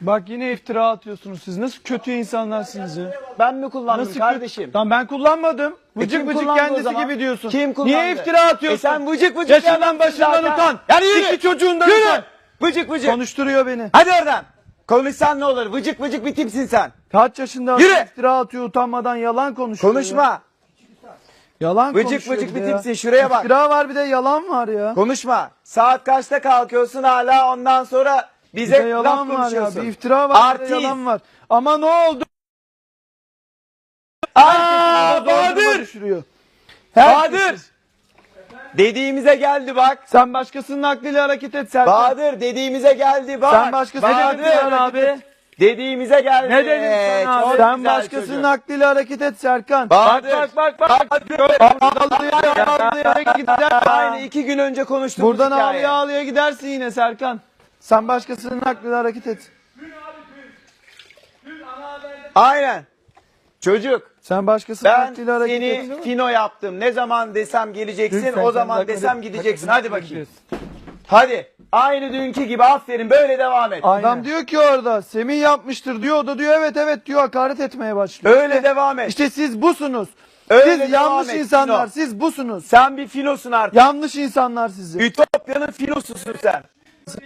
Bak yine iftira atıyorsunuz siz. Nasıl kötü insanlarsınız ya? Ben mi kullandım Nasıl kardeşim? Tamam ben kullanmadım. E Vıcık kim vıcık kullandı o kendisi zaman? gibi diyorsun. Kim kullandı? Niye iftira atıyorsun? E sen vıcık vıcık Yaşından adamsın başından zaten. utan. Yani yürü. İki çocuğundan Yürü. utan. Vıcık vıcık. Konuşturuyor beni. Hadi oradan. Konuşsan ne olur? Vıcık vıcık bir tipsin sen. Kaç yaşında Yürü. adam iftira atıyor utanmadan yalan konuşuyor. ya. Konuşma. Yalan Vıcık konuşuyor vıcık bir bir de ya. tipsin, şuraya bak. İftira var bir de yalan var ya. Konuşma. Saat kaçta kalkıyorsun hala ondan sonra Bir bize de laf yalan var ya. Bir iftira var Artist. yalan var. Ama ne oldu? Aa, Bahadır. düşürüyor. Bahadır. Herkesi. Dediğimize geldi bak. Sen başkasının aklıyla hareket et Serkan. Bahadır dediğimize geldi bak. Sen başkasının Bahadır. aklıyla hareket et. Dediğimize geldi. Ne dedin sen abi? Sen başkasının çocuk. aklıyla hareket et Serkan. Bahadır. Bak bak bak. bak. Ağlaya ağlaya gider. Aynı iki gün önce konuştuk Buradan ağlaya ağlaya gidersin yine Serkan. Sen başkasının aklıyla hareket et. Aynen. Çocuk. Sen başkasının Ben aklıyla hareket seni et. fino yaptım. Ne zaman desem geleceksin, Lütfen o zaman desem gideceksin. Hadi, bakayım. Hadi. Aynı dünkü gibi aferin böyle devam et. Adam diyor ki orada Semih yapmıştır diyor. O da diyor evet evet diyor hakaret etmeye başlıyor. Öyle devam et. İşte siz busunuz. Öyle siz yanlış et, insanlar. Fino. Siz busunuz. Sen bir finosun artık. Yanlış insanlar sizi. Ütopya'nın finosusun sen. Siz